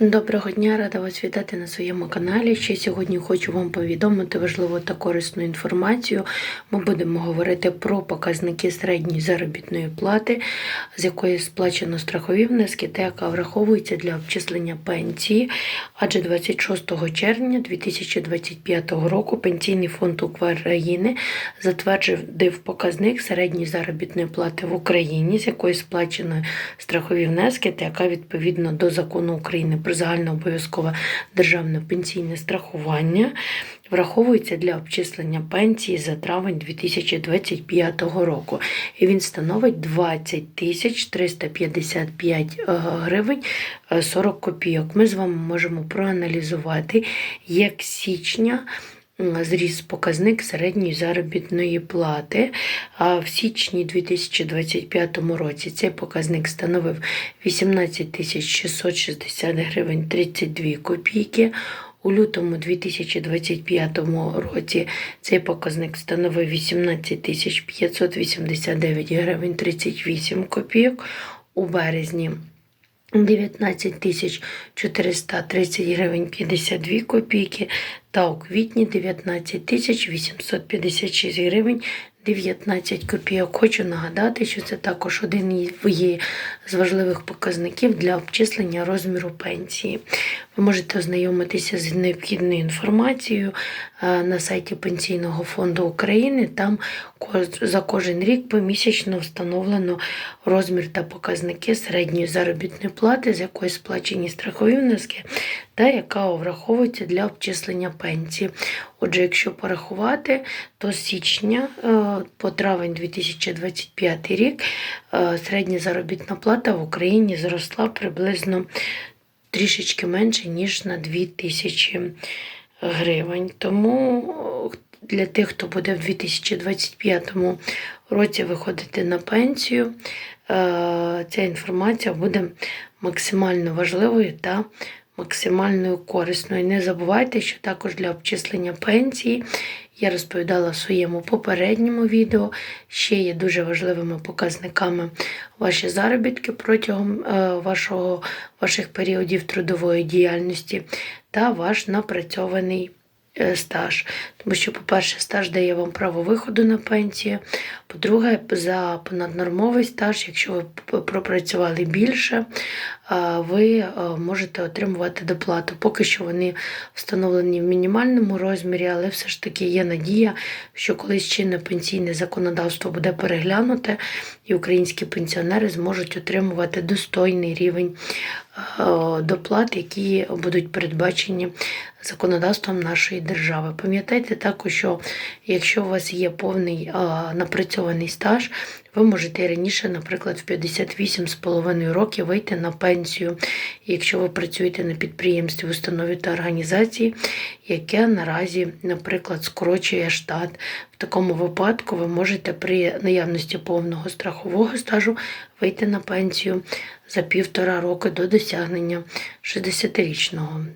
Доброго дня, рада вас вітати на своєму каналі. Ще сьогодні хочу вам повідомити важливу та корисну інформацію. Ми будемо говорити про показники середньої заробітної плати, з якої сплачено страхові внески, та яка враховується для обчислення пенсії. Адже 26 червня 2025 року Пенсійний фонд України затвердив показник середньої заробітної плати в Україні, з якої сплачено страхові внески, та яка відповідно до закону України про загальнообов'язкове державне пенсійне страхування враховується для обчислення пенсії за травень 2025 року. І він становить 20 тисяч 355 е, гривень е, 40 копійок. Ми з вами можемо проаналізувати, як січня зріс показник середньої заробітної плати. А в січні 2025 році цей показник становив 18 660 гривень 32 копійки. У лютому 2025 році цей показник становив 18 589 гривень 38 копійок. У березні 19 тисяч 430 гривень 52 копійки та у квітні 19 тисяч 856 гривень 19 копійок. Хочу нагадати, що це також один з важливих показників для обчислення розміру пенсії. Ви можете ознайомитися з необхідною інформацією е, на сайті Пенсійного фонду України. Там за кожен рік помісячно встановлено розмір та показники середньої заробітної плати, з якої сплачені страхові внески, та яка враховується для обчислення пенсії. Отже, якщо порахувати, то з січня е, по травень 2025 рік е, середня заробітна плата в Україні зросла приблизно трішечки менше, ніж на 2 тисячі гривень. Тому е, для тих, хто буде в 2025 році виходити на пенсію, е, ця інформація буде максимально важливою та максимально корисною. Не забувайте, що також для обчислення пенсії я розповідала в своєму попередньому відео. Ще є дуже важливими показниками ваші заробітки протягом е, вашого, ваших періодів трудової діяльності та ваш напрацьований е, стаж. Тому що, по-перше, стаж дає вам право виходу на пенсію. По-друге, за понаднормовий стаж, якщо ви пропрацювали більше, ви можете отримувати доплату. Поки що вони встановлені в мінімальному розмірі, але все ж таки є надія, що колись чинне пенсійне законодавство буде переглянуте, і українські пенсіонери зможуть отримувати достойний рівень доплат, які будуть передбачені законодавством нашої держави. Пам'ятайте також, що якщо у вас є повний напрацьований стаж, ви можете раніше, наприклад, в 58,5 років вийти на пенсію, якщо ви працюєте на підприємстві, установі та організації, яке наразі, наприклад, скорочує штат. В такому випадку ви можете при наявності повного страхового стажу вийти на пенсію за півтора року до досягнення 60-річного